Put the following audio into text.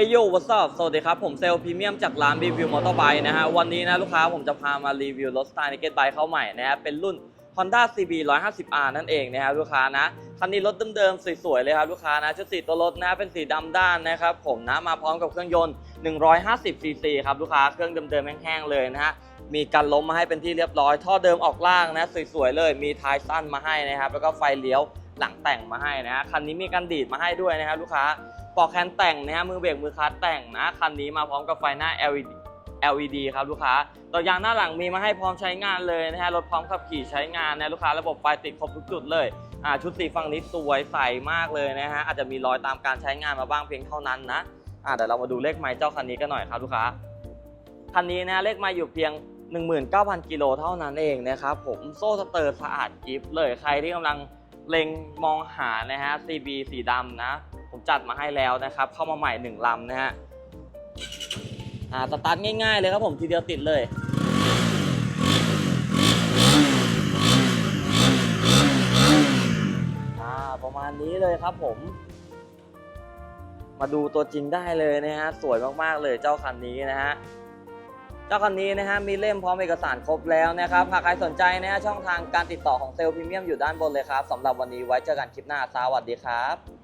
เอโยวัสดุสวัสดีครับ ผมเซลพรีเมียมจากร้านรีวิวมอเตอร์ไบค์นะฮะ วันนี้นะลูกค้าผมจะพามารีวิวรถสไตล์น k เกตไบค์เข้าใหม่นะฮะเป็นรุ่น Honda CB 150R นั่นเองนะครับลูกค้านะ คันนี้รถเดิมๆ สวยๆ เลยครับลูกค้านะชุดสีตัวรถนะเป็นสีดำด้านนะครับผมนะมาพร้อมกับเครื่องยนต์ 150 cc ครับลูกค้าเครื่องเดิมๆแห้งๆเลยนะฮะมีกันล้มมาให้เป็นที่เรียบร้อย ท่อเดิมออกล่างนะสวยๆเลย มีท้ายสั้นมาให้นะครับแล้วก็ไฟเลี้ยวหลังแต่งมาให้นะฮะคันนี้มีกันดีดมาให้ด้วยนะครับลูกค้า ปอกแคนแต่งนะฮะมือเบรกมือคลัตแต่งนะคันนี้มาพร้อมกับไฟหน้า LED LED ครับลูกค้าตัวยางหน้าหลังมีมาให้พร้อมใช้งานเลยนะฮะรถพร้อมขับขี่ใช้งานนะลูกค้าระบบไฟติดครบทุกจุดเลยอ่าชุดสีฝั่งนี้สวยใสมากเลยนะฮะอาจจะมีรอยตามการใช้งานมาบ้างเพียงเท่านั้นนะอ่าเดี๋ยวเรามาดูเลขไมล์เจ้าคันนี้กันหน่อยครับลูกค้าคันนี้นะเลขไมล์อยู่เพียง 19,000 กิโลเท่านั้นเองนะครับผมโซ่สเตอร์สะอาดกิฟต์เลยใครที่กำลังเล็งมองหานะฮะ CB สีดำนะ จัดมาให้แล้วนะครับ เข้ามาใหม่1ลำนะฮะอ่าสตาร์ทง่าย ๆ เลยครับผมทีเดียวติดเลยอ่าประมาณนี้เลยครับผม มาดูตัวจริงได้เลยนะฮะสวยมากๆเลยเจ้าคันนี้นะฮะเจ้าคันนี้นะฮะมีเล่มพร้อมเอกสารครบแล้วนะครับหากใครสนใจนะฮะช่องทางการติดต่อของเซลล์พรีเมียมอยู่ด้านบนเลยครับสำหรับวันนี้ไว้เจอกันคลิปหน้าสวัสดีครับ